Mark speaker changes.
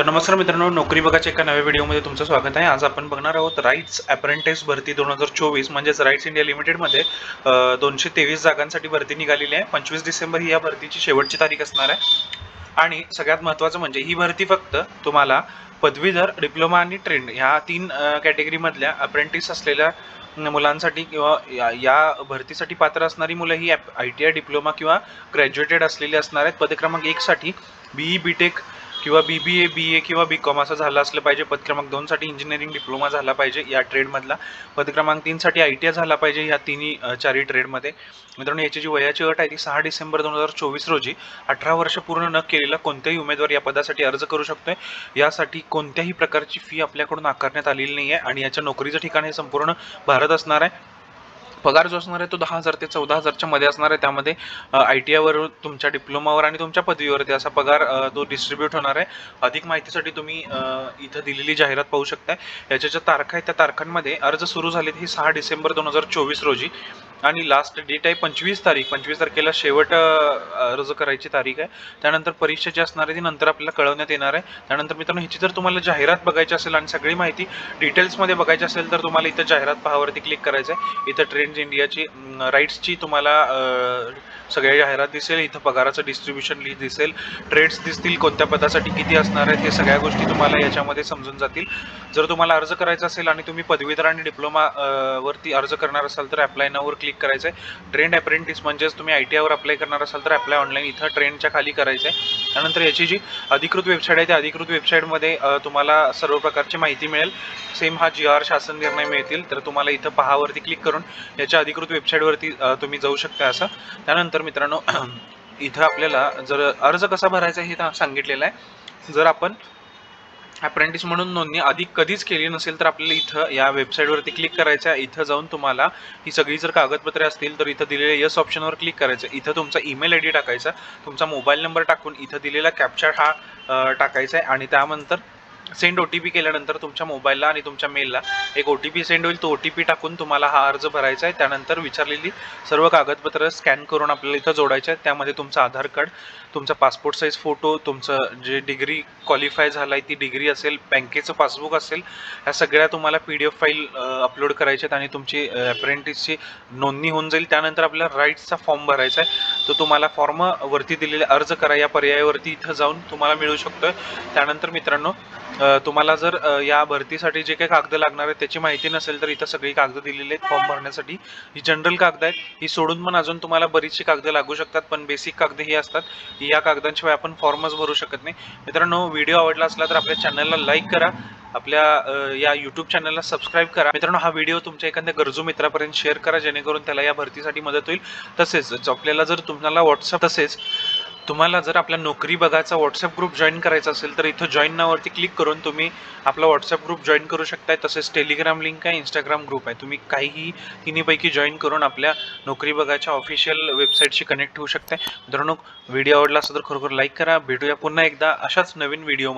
Speaker 1: तर नमस्कार मित्रांनो नोकरी बघाच्या एका नव्या व्हिडिओमध्ये तुमचं स्वागत आहे. आज आपण बघणार आहोत राईट्स अप्रेंटिस भरती दोन हजार चोवीस म्हणजेच राईट्स इंडिया लिमिटेडमध्ये दोनशे तेवीस जागांसाठी भरती निघालेली आहे. पंचवीस डिसेंबर ही या भरतीची शेवटची तारीख असणार आहे. आणि सगळ्यात महत्त्वाचं म्हणजे ही भरती फक्त तुम्हाला पदवीधर डिप्लोमा आणि ट्रेंड ह्या तीन कॅटेगरीमधल्या अप्रेंटिस असलेल्या मुलांसाठी किंवा या या भरतीसाठी पात्र असणारी मुलं ही आय टी आय डिप्लोमा किंवा ग्रॅज्युएटेड असलेली असणार आहेत. पदक्रमांक एकसाठी बी ई बी टेक किंवा बी बी ए बी ए किंवा बी कॉम असं झालं असलं पाहिजे पदक्रमांक दोनसाठी इंजिनिअरिंग डिप्लोमा झाला पाहिजे या ट्रेडमधला पदक्रमांक तीनसाठी आय टी आय झाला पाहिजे ह्या तिन्ही चारही ट्रेडमध्ये मित्रांनो याची जी वयाची अट आहे ती सहा डिसेंबर दोन हजार चोवीस रोजी अठरा वर्ष पूर्ण न केलेला कोणत्याही उमेदवार या पदासाठी अर्ज करू शकतोय. यासाठी कोणत्याही प्रकारची फी आपल्याकडून आकारण्यात आलेली नाही आहे आणि याच्या नोकरीचं ठिकाण हे संपूर्ण भारत असणार आहे. पगार जो असणार आहे तो दहा हजार ते चौदा हजारच्या मध्ये असणार आहे. त्यामध्ये आय टी आयवर तुमच्या डिप्लोमावर आणि तुमच्या पदवीवरती असा पगार तो डिस्ट्रीब्यूट होणार आहे. अधिक माहितीसाठी तुम्ही इथं दिलेली जाहिरात पाहू शकताय. याच्या ज्या तारखा आहेत त्या तारखांमध्ये अर्ज सुरू झालेत ही सहा डिसेंबर दोन हजार चोवीस रोजी. आणि लास्ट डेट आहे पंचवीस तारीख. पंचवीस तारखेला शेवट अर्ज करायची तारीख आहे. त्यानंतर परीक्षा जी असणार आहे ती नंतर आपल्याला कळवण्यात येणार आहे. त्यानंतर मित्रांनो ह्याची जर तुम्हाला जाहिरात बघायची असेल आणि सगळी माहिती डिटेल्समध्ये बघायची असेल तर तुम्हाला इथं जाहिरात पहावरती क्लिक करायचं आहे इथं ट्रेंड्स इंडियाची राईट्सची तुम्हाला सगळ्या जाहिरात दिसेल. इथं पगाराचं डिस्ट्रीब्युशन लिस्ट दिसेल. ट्रेड्स दिसतील कोणत्या पदासाठी किती असणार आहेत हे सगळ्या गोष्टी तुम्हाला याच्यामध्ये समजून जातील. जर तुम्हाला अर्ज करायचा असेल आणि तुम्ही पदवीधर आणि डिप्लोमा वरती अर्ज करणार असाल तर अप्लाय नावर क्लिक क्लिक करायचं आहे ट्रेंड अप्रेंटिस म्हणजेच तुम्ही आय टी आयवर अप्लाय करणार असाल तर अप्लाय ऑनलाईन इथं ट्रेंडच्या खाली करायचं आहे त्यानंतर याची जी अधिकृत वेबसाईट आहे त्या अधिकृत वेबसाईटमध्ये तुम्हाला सर्व प्रकारची माहिती मिळेल. सेम हा जी आर शासन निर्णय मिळतील तर तुम्हाला इथं पहावरती क्लिक करून याच्या अधिकृत वेबसाईटवरती तुम्ही जाऊ शकता असं. त्यानंतर मित्रांनो इथं आपल्याला जर अर्ज कसा भरायचा हे सांगितलेलं आहे. जर आपण अप्रेंटिस म्हणून नोंदणी आधी कधीच केली नसेल तर आपल्याला इथं या वेबसाईटवरती क्लिक करायचं आहे इथं जाऊन तुम्हाला ही सगळी जर कागदपत्रे असतील तर इथं दिलेल्या यस ऑप्शनवर क्लिक करायचं. इथं तुमचा ईमेल आय डी टाकायचा. तुमचा मोबाईल नंबर टाकून इथं दिलेला कॅप्चर हा टाकायचा आहे. आणि त्यानंतर सेंड ओ टी पी केल्यानंतर तुमच्या मोबाईलला आणि तुमच्या मेलला एक ओ टी पी सेंड होईल. तो ओ टी पी टाकून तुम्हाला हा अर्ज भरायचा आहे. त्यानंतर विचारलेली सर्व कागदपत्रं स्कॅन करून आपल्याला इथं जोडायचे आहेत. त्यामध्ये तुमचं आधार कार्ड तुमचा पासपोर्ट साईज फोटो तुमचं जे डिग्री क्वालिफाय झाला आहे ती डिग्री असेल बँकेचं पासबुक असेल ह्या सगळ्या तुम्हाला P D F file upload करायच्या आहेत आणि तुमची अप्रेंटिसची नोंदणी होऊन जाईल. त्यानंतर आपल्याला राईट्सचा फॉर्म भरायचा आहे. तो तुम्हाला फॉर्म वरती दिलेले अर्ज करा. या पर्यायावरती इथं जाऊन तुम्हाला मिळू शकतो त्यानंतर मित्रांनो तुम्हाला जर या भरतीसाठी जे काही कागद लागणार आहेत त्याची माहिती नसेल तर इथं सगळी कागद दिलेली आहेत फॉर्म भरण्यासाठी. ही जनरल कागद आहेत. ही सोडून पण अजून तुम्हाला बरीचशी कागद लागू शकतात पण बेसिक कागद ही असतात. या कागदांशिवाय आपण फॉर्मच भरू शकत नाही. मित्रांनो व्हिडिओ आवडला असला तर आपल्या चॅनलला लाईक करा. आपल्या या यूट्यूब चॅनलला सबस्क्राईब करा. मित्रांनो हा व्हिडिओ तुमच्या एखाद्या गरजू मित्रापर्यंत शेअर करा जेणेकरून त्याला या भरतीसाठी मदत होईल. तसेच आपल्याला जर तुम्हाला व्हॉट्सअप तसेच तुम्हाला जर आपल्या नोकरी बघायचा व्हॉट्सअप ग्रुप जॉईन करायचा असेल तर इथं जॉईन नावरती क्लिक करून तुम्ही आपला व्हॉट्सअप ग्रुप जॉईन करू शकताय. तसेच टेलिग्राम लिंक आहे इंस्टाग्राम ग्रुप आहे. तुम्ही काहीही तिन्हीपैकी जॉईन करून आपल्या नोकरी बघायच्या ऑफिशियल वेबसाईटशी कनेक्ट होऊ शकताय. मित्रांनो व्हिडिओ आवडला असेल तर खरोखर लाईक करा. भेटूया पुन्हा एकदा अशाच नवीन व्हिडिओ